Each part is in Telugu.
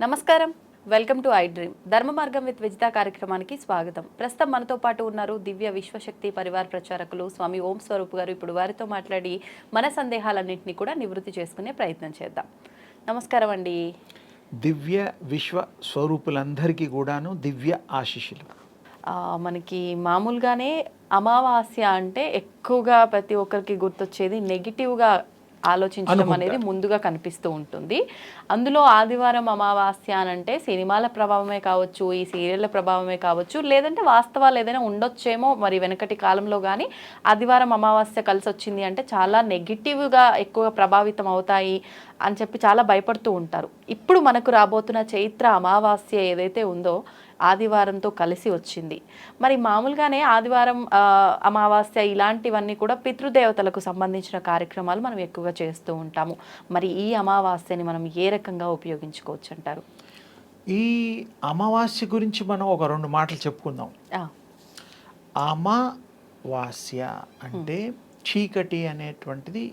నమస్కారం. Welcome to I dream. ధర్మ మార్గం విత్ విజిత కార్యక్రమానికి స్వాగతం. ప్రస్తుతం మనతో పాటు ఉన్నారు దివ్య విశ్వశక్తి పరివార ప్రచారకులు స్వామి ఓం స్వరూప్ గారు. ఇప్పుడు వారితో మాట్లాడి మన సందేహాలన్నింటినీ కూడా నివృత్తి చేసుకునే ప్రయత్నం చేద్దాం. నమస్కారం అండి. దివ్య విశ్వ స్వరూపులందరికీ కూడాను దివ్య ఆశీస్సులు. ఆ, మనకి మామూలుగానే అమావాస్య అంటే ఎక్కువగా ప్రతి ఒక్కరికి గుర్తొచ్చేది నెగిటివ్గా ఆలోచించడం. అనేది ముందుగా కనిపిస్తూ ఉంటుంది అందులో ఆదివారం అమావాస్య అని అంటే సినిమాల ప్రభావమే కావచ్చు ఈ సీరియళ్ళ ప్రభావమే కావచ్చు లేదంటే వాస్తవాలు ఏదైనా ఉండొచ్చేమో మరి వెనకటి కాలంలో కానీ ఆదివారం అమావాస్య కలిసి వచ్చింది అంటే చాలా నెగిటివ్గా ఎక్కువ ప్రభావితం అవుతాయి అని చెప్పి చాలా భయపడుతూ ఉంటారు ఇప్పుడు మనకు రాబోతున్న చైత్ర అమావాస్య ఏదైతే ఉందో ఆదివారంతో కలిసి వచ్చింది. మరి మామూలుగానే ఆదివారం అమావాస్య ఇలాంటివన్నీ కూడా పితృదేవతలకు సంబంధించిన కార్యక్రమాలు మనం ఎక్కువగా చేస్తూ ఉంటాము. మరి ఈ అమావాస్యని మనం ఏ రకంగా ఉపయోగించుకోవచ్చు అంటారు ఈ అమావాస్య గురించి మనం ఒక రెండు మాటలు చెప్పుకుందాం. అమావాస్య అంటే చీకటి అనేటువంటిది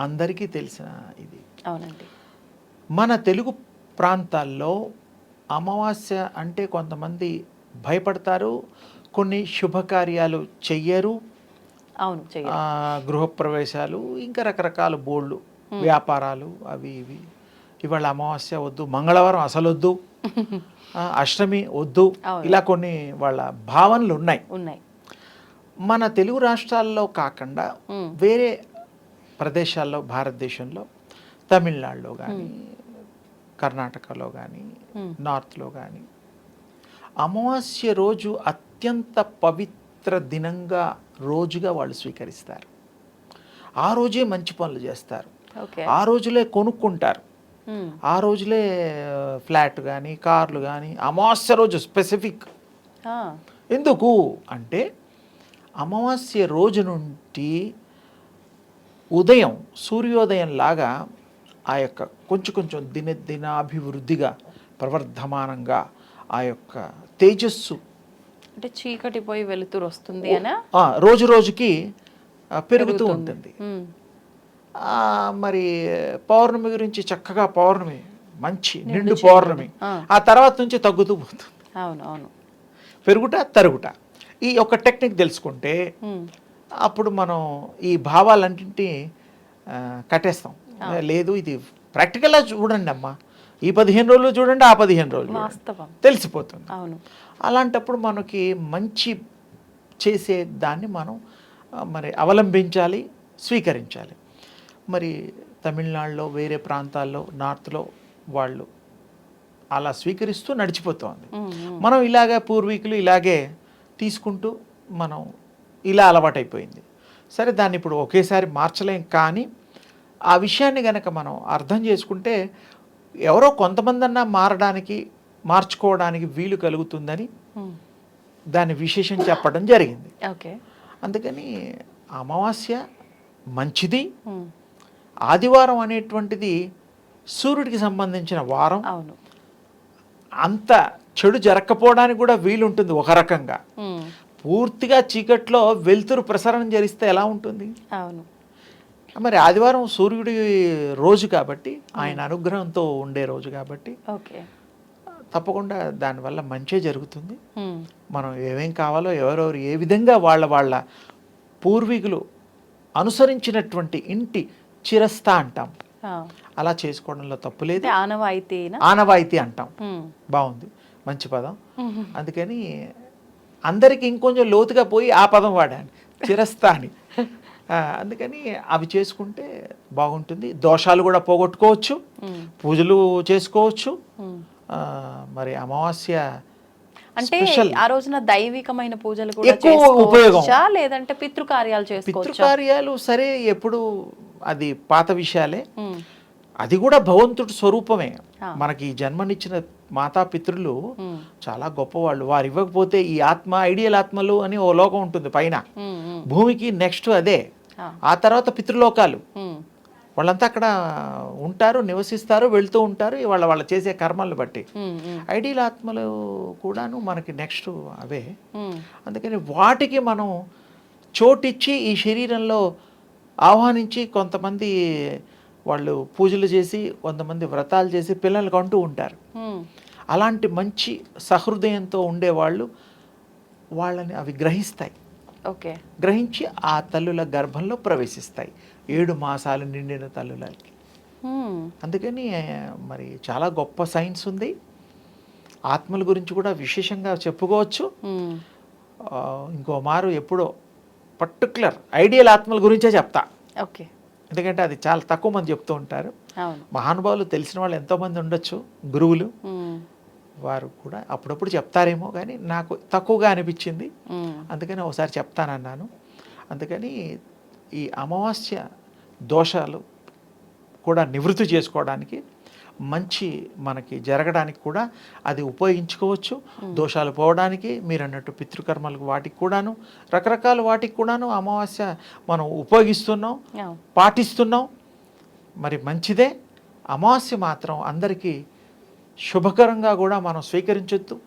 అందరికీ తెలిసిన ఇది. అవునండి. మన తెలుగు ప్రాంతాల్లో అమావాస్య అంటే కొంతమంది భయపడతారు కొన్ని శుభకార్యాలు చెయ్యరు. అవును గృహప్రవేశాలు ఇంకా రకరకాల బోళ్ళు వ్యాపారాలు అవి ఇవి. ఇవాళ అమావాస్య వద్దు మంగళవారం అసలు వద్దు అష్టమి వద్దు. ఇలా కొన్ని వాళ్ళ భావనలు ఉన్నాయి. ఉన్నాయి. మన తెలుగు రాష్ట్రాల్లో కాకుండా వేరే ప్రదేశాల్లో భారతదేశంలో తమిళనాడులో కానీ కర్ణాటకలో కానీ నార్త్లో కానీ అమావాస్య రోజు అత్యంత పవిత్ర దినంగా రోజుగా వాళ్ళు స్వీకరిస్తారు. ఆ రోజే మంచి పనులు చేస్తారు. ఆ రోజులే కొనుక్కుంటారు. ఆ రోజులే ఫ్లాట్ కానీ కార్లు కానీ అమావాస్య రోజు స్పెసిఫిక్. ఎందుకు? అంటే అమావాస్య రోజు నుండి ఉదయం సూర్యోదయం లాగా ఆ యొక్క కొంచెం కొంచెం దినదినాభివృద్ధిగా ప్రవర్ధమానంగా ఆ యొక్క తేజస్సు అంటే చీకటి పోయి వెలుతురు వస్తుంది రోజు రోజుకి పెరుగుతూ ఉంటుంది. మరి పౌర్ణమి గురించి చక్కగా పౌర్ణమి మంచి నిండు పౌర్ణమి ఆ. తర్వాత నుంచి తగ్గుతూ పోతుంది. అవును అవును పెరుగుట తరుగుట. ఈ యొక్క టెక్నిక్ తెలుసుకుంటే అప్పుడు మనం ఈ భావాలన్నింటినీ కట్టేస్తాం. లేదు ఇది ప్రాక్టికల్గా చూడండి అమ్మా. ఈ పదిహేను రోజులు చూడండి ఆ పదిహేను రోజులు తెలిసిపోతుంది. అలాంటప్పుడు మనకి మంచి చేసే దాన్ని మనం మరి అవలంబించాలి స్వీకరించాలి. మరి తమిళనాడులో వేరే ప్రాంతాల్లో నార్త్లో వాళ్ళు అలా స్వీకరిస్తూ నడిచిపోతోంది. మనం ఇలాగే పూర్వీకులు ఇలాగే తీసుకుంటూ మనం ఇలా అలవాటైపోయింది. సరే దాన్ని ఇప్పుడు ఒకేసారి మార్చలేం కానీ ఆ విషయాన్ని గనక మనం అర్థం చేసుకుంటే ఎవరో కొంతమందన్నా మారడానికి మార్చుకోవడానికి వీలు కలుగుతుందని ఉమ్, దాని విశేషం చెప్పడం జరిగింది. ఓకే. అందుకని అమావాస్య మంచిది. ఉమ్, ఆదివారం అనేటువంటిది సూర్యుడికి సంబంధించిన వారం. అవును. అంత చెడు జరగకపోవడానికి కూడా వీలుంటుంది ఒక రకంగా. ఉమ్, పూర్తిగా చీకట్లో వెలుతురు ప్రసరణ జరిస్తే ఎలా ఉంటుంది? అవును. మరి ఆదివారం సూర్యుడి రోజు కాబట్టి ఆయన అనుగ్రహంతో ఉండే రోజు కాబట్టి ఓకే. తప్పకుండా దానివల్ల మంచే జరుగుతుంది. మనం ఏమేం కావాలో ఎవరెవరు ఏ విధంగా వాళ్ళ వాళ్ళ పూర్వీకులు అనుసరించినటువంటి ఇంటి చిరస్థ అంటాం. అలా చేసుకోవడంలో తప్పు లేదు. అంటే ఆనవాయితీనా? ఆనవాయితీ అంటాం. బాగుంది. మంచి పదం. అందుకని అందరికి ఇంకొంచెం లోతుగా పోయి ఆ పదం వాడాను చిరస్థ అని. ఆ, అందుకని అవి చేసుకుంటే బాగుంటుంది. దోషాలు కూడా పోగొట్టుకోవచ్చు. పూజలు చేసుకోవచ్చు. మరి అమావాస్య అంటే ఆ రోజున దైవికమైన పూజలు కూడా ఎక్కువ చేసుకోవచ్చా? ఉపయోగం. లేదంటే పితృకార్యాలు చేసుకోవచ్చా? పితృకార్యాలు సరే ఎప్పుడు అది పాత విషయాలే. అది కూడా భగవంతుడి స్వరూపమే. మనకి ఈ జన్మనిచ్చిన మాతాపితృలు ఉమ్, చాలా గొప్పవాళ్ళు. వారు ఇవ్వకపోతే ఈ ఆత్మ ఐడియల్ ఆత్మలు అని ఓ లోకం ఉంటుంది పైన. భూమికి నెక్స్ట్ అదే. ఆ, తర్వాత పితృలోకాలు. వాళ్ళంతా అక్కడ ఉంటారు నివసిస్తారు వెళ్తూ ఉంటారు వాళ్ళ వాళ్ళు చేసే కర్మలను బట్టి. ఐడియల్ ఆత్మలు కూడాను మనకి నెక్స్ట్ అవే. అందుకని వాటికి మనం చోటిచ్చి ఈ శరీరంలో ఆహ్వానించి కొంతమంది వాళ్ళు పూజలు చేసి కొంతమంది వ్రతాలు చేసి పిల్లలకు అంటూ ఉంటారు. అలాంటి మంచి సహృదయంతో ఉండేవాళ్ళు వాళ్ళని అవి గ్రహిస్తాయి. ఓకే. గ్రహించి ఆ తల్లుల గర్భంలో ప్రవేశిస్తాయి. ఏడు మాసాలు నిండిన తల్లులకి. అందుకని మరి చాలా గొప్ప సైన్స్ ఉంది. ఆత్మల గురించి కూడా విశేషంగా చెప్పుకోవచ్చు. ఇంకో మారు ఎప్పుడో పర్టికులర్ ఐడియల్ ఆత్మల గురించే చెప్తా. ఓకే. ఎందుకంటే అది చాలా తక్కువ మంది చెప్తూ ఉంటారు. మహానుభావులు తెలిసిన వాళ్ళు ఎంతోమంది ఉండొచ్చు గురువులు. వారు కూడా అప్పుడప్పుడు చెప్తారేమో కానీ నాకు తక్కువగా అనిపించింది. అందుకని ఒకసారి చెప్తానన్నాను. అందుకని ఈ అమావాస్య దోషాలు కూడా నివృత్తి చేసుకోవడానికి మంచి మనకి జరగడానికి కూడా అది ఉపయోగించుకోవచ్చు. దోషాలు పోవడానికి మీరు అన్నట్టు పితృకర్మలకు వాటికి కూడాను రకరకాల వాటికి కూడాను అమావాస్య మనం ఉపయోగిస్తున్నాం పాటిస్తున్నాం. మరి మంచిదే. అమావాస్య మాత్రం అందరికీ శుభకరంగా కూడా మనం స్వీకరించొద్దు.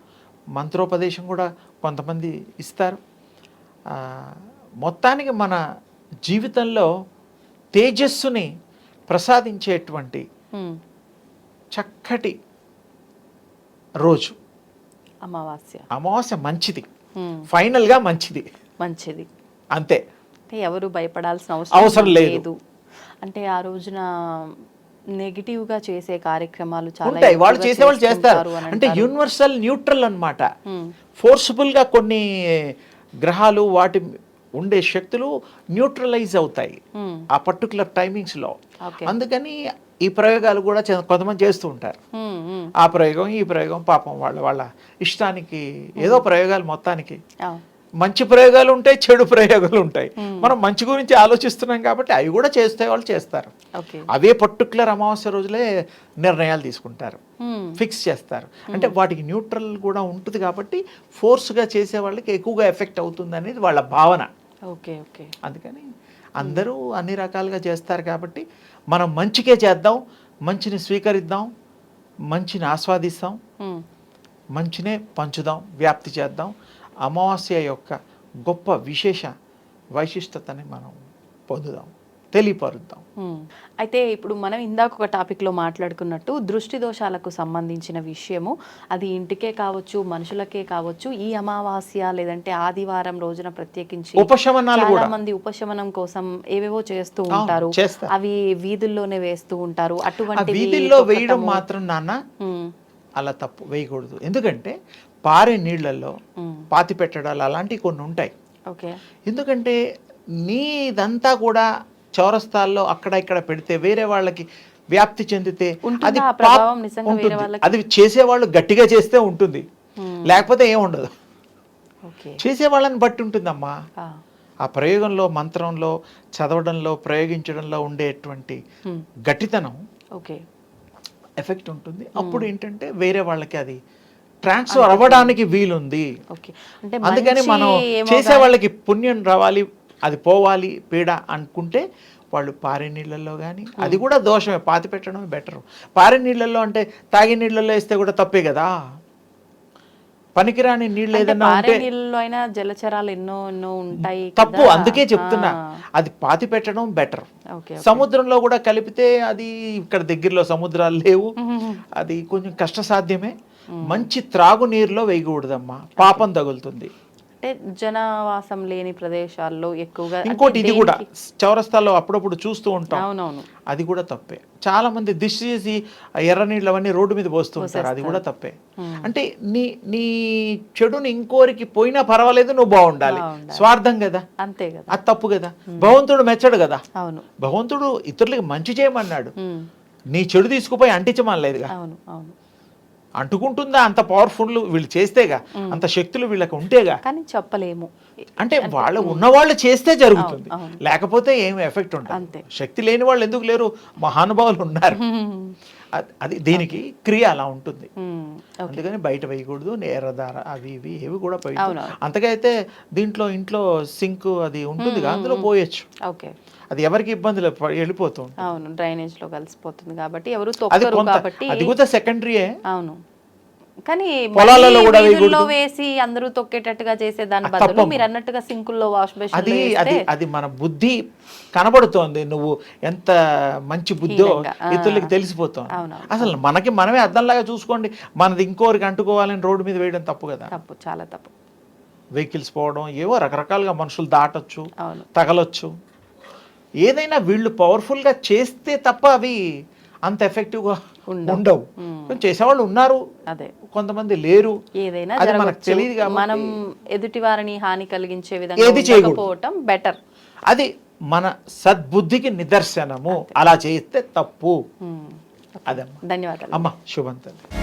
మంత్రోపదేశం కూడా కొంతమంది ఇస్తారు. మొత్తానికి మన జీవితంలో తేజస్సుని ప్రసాదించేటువంటి చక్కటి రోజు. అమావాస్య. అమావాస్య మంచిది. ఫైనల్గా మంచిది. మంచిది. అంతే. ఎవరు భయపడాల్సిన అవసరం. లేదు. అంటే ఆ రోజున నెగిటివ్గా చేసే కార్యక్రమాలు చాలా ఉంటాయి. వాళ్ళు ఎక్కువగా చేసేవాళ్ళు చేస్తారు. అంటే. యూనివర్సల్ న్యూట్రల్ అన్నమాట. ఉమ్, ఫోర్స్ఫుల్గా కొన్ని గ్రహాలు వాటి ఉండే శక్తులు న్యూట్రలైజ్ అవుతాయి. ఉమ్, ఆ పర్టికులర్ టైమింగ్స్లో అందుకని ఈ ప్రయోగాలు కూడా కొంతమంది చేస్తూ ఉంటారు. ఉమ్, ఉమ్, ఆ ప్రయోగం ఈ ప్రయోగం పాపం వాళ్ళ వాళ్ళ ఇష్టానికి ఏదో ప్రయోగాలు మొత్తానికి. మంచి ప్రయోగాలు ఉంటాయి చెడు ప్రయోగాలు ఉంటాయి. మనం మంచి గురించి ఆలోచిస్తున్నాం కాబట్టి అవి కూడా చేస్తే వాళ్ళు చేస్తారు. అవే పర్టికులర్ అమావాస్య రోజులే నిర్ణయాలు తీసుకుంటారు. ఉమ్, ఫిక్స్ చేస్తారు. అంటే వాటికి న్యూట్రల్ కూడా ఉంటుంది కాబట్టి ఫోర్స్గా చేసే వాళ్ళకి ఎక్కువగా ఎఫెక్ట్ అవుతుంది అనేది వాళ్ళ భావన. Okay okay. అందుకని అందరూ అన్ని రకాలుగా చేస్తారు కాబట్టి మనం మంచికే చేద్దాం మంచిని స్వీకరిద్దాం మంచిని ఆస్వాదిస్తాం మంచినే పంచుదాం వ్యాప్తి చేద్దాం. అమావాస్య యొక్క గొప్ప విశేష వైశిష్టతని మనం పొందుదాం తెలియపరుద్దాం. అయితే ఇప్పుడు మనం ఇందాక ఒక టాపిక్లో మాట్లాడుకున్నట్టు దృష్టి దోషాలకు సంబంధించిన విషయము. అది ఇంటికే కావచ్చు మనుషులకే కావచ్చు ఈ అమావాస్య లేదంటే ఆదివారం రోజున ప్రత్యేకించి ఉపశమనాలు చాలా మంది ఉపశమనం కోసం ఏవేవో చేస్తూ ఉంటారు. అవి వీధుల్లోనే వేస్తూ ఉంటారు. అటువంటి వీధుల్లో వేయడం మాత్రం నాన్న అలా తప్పు వేయకూడదు. ఎందుకంటే పారే నీళ్ళల్లో ఉమ్, పాతి పెట్టడాలు అలాంటివి కొన్ని ఉంటాయి. ఎందుకంటే నీదంతా కూడా చౌరస్తాల్లో అక్కడ ఇక్కడ పెడితే వేరే వాళ్ళకి వ్యాప్తి చెందితే అది ఉంటుంది. అది చేసేవాళ్ళు గట్టిగా చేస్తే ఉంటుంది. లేకపోతే ఏం ఉండదు. ఓకే. చేసే వాళ్ళని బట్టి ఉంటుందమ్మా. ఆ, ప్రయోగంలో మంత్రంలో చదవడంలో ప్రయోగించడంలో ఉండేటువంటి గట్టితనం ఎఫెక్ట్ ఉంటుంది. అప్పుడు ఏంటంటే వేరే వాళ్ళకి అది ట్రాన్స్ఫర్ అవ్వడానికి వీలుంది. అందుకని మనం చేసే వాళ్ళకి పుణ్యం రావాలి అది పోవాలి పీడ అనుకుంటే వాళ్ళు పారే నీళ్ళల్లో కానీ అది కూడా దోషమే పాతి పెట్టడమే బెటర్ పారే నీళ్ళల్లో అంటే తాగే నీళ్ళల్లో వేస్తే కూడా తప్పే కదా? పనికిరాని నీళ్ళు ఉంటే నీళ్ళలో అయినా జలచరాలు ఎన్నో ఎన్నో ఉంటాయి తప్పు. అందుకే చెప్తున్నా. అది పాతి పెట్టడం బెటర్ సముద్రంలో కూడా కలిపితే అది ఇక్కడ దగ్గరలో సముద్రాలు లేవు. అది కొంచెం కష్టసాధ్యమే. మంచి త్రాగునీరులో వేయకూడదమ్మా. పాపం తగులుతుంది. అంటే జనవాసం లేని ప్రదేశాల్లో ఎక్కువగా ఇంకోటి ఇది కూడా చౌరస్తాల్లో అప్పుడప్పుడు చూస్తూ ఉంటాం. అవునవును. అది కూడా తప్పే. చాలా మంది దిష్టి చేసి ఎర్ర నీళ్ళు అవన్నీ రోడ్డు మీద పోస్తూ ఉంటారు అది కూడా తప్పే. అంటే నీ నీ చెడుని ఇంకోరికి పోయినా పర్వాలేదు నువ్వు బాగుండాలి. స్వార్థం కదా. అంతే కదా. అది తప్పు కదా. భగవంతుడు మెచ్చడు కదా. అవును. భగవంతుడు ఇతరులకి మంచి చేయమన్నాడు. నీ చెడు తీసుకుపోయి అంటించమనలేదుగా. అవును అవును. అంటుకుంటుందా? అంత పవర్ఫుల్ వీళ్ళు చేస్తేగా అంత శక్తులు వీళ్ళకి ఉంటేగా. కానీ చెప్పలేము. అంటే వాళ్ళు ఉన్నవాళ్ళు చేస్తే జరుగుతుంది. లేకపోతే ఏం ఎఫెక్ట్ ఉంటుంది అంతే. శక్తి లేని వాళ్ళు ఎందుకు లేరు? మహానుభావులు ఉన్నారు. అది- దీనికి క్రియ అలా ఉంటుంది. అందుకని బయట వేయకూడదు ఎర్రదార అవి ఇవి ఏవి కూడా పోయి అయితే దీంట్లో ఇంట్లో సింక్ అది ఉంటుంది అందులో పోయొచ్చు. ఓకే. అది ఎవరికి ఇబ్బంది లేదు ప- వెళ్ళిపోతూ ఉంటుంది. అవును డ్రైనేజ్లో కలిసిపోతుంది కాబట్టి ఎవరు అది కూడా సెకండరీయే అవును. కానీ పొలాలలో కూడా వీధుల్లో. వేసి అందరూ తొక్కేటట్టుగా చేసే దాని బదులు. మీరు అన్నట్టుగా సింకుల్లో వాష్ బేసిన్ అది అది అది మన బుద్ధి కనబడుతోంది నువ్వు ఎంత మంచి బుద్ధో. ఇతరులకి తెలిసిపోతుంది. అసలు మనకి మనమే అద్దంలాగా చూసుకోండి మనది ఇంకోరికి అంటుకోవాలని రోడ్డు మీద వేయడం తప్పు కదా తప్పు చాలా తప్పు వెహికల్స్ పోవడం ఏవో రకరకాలుగా మనుషులు దాటొచ్చు తగలొచ్చు ఏదైనా వీళ్ళు పవర్ఫుల్గా చేస్తే తప్ప అవి అంత ఎఫెక్టివ్గా ఉండవు. చేసేవాళ్ళు ఉన్నారు. అదే. కొంతమంది లేరు. ఏదైనా అది మనకు తెలియదు మనం ఎదుటి వారిని హాని కలిగించే విధంగా ఏది చేయకూడదు. ఉండకపోవటం బెటర్ అది మన సద్బుద్ధికి నిదర్శనము. అలా చేస్తే తప్పు. అదమ్మా. ధన్యవాదాలు. అమ్మ శుభం తల్లి.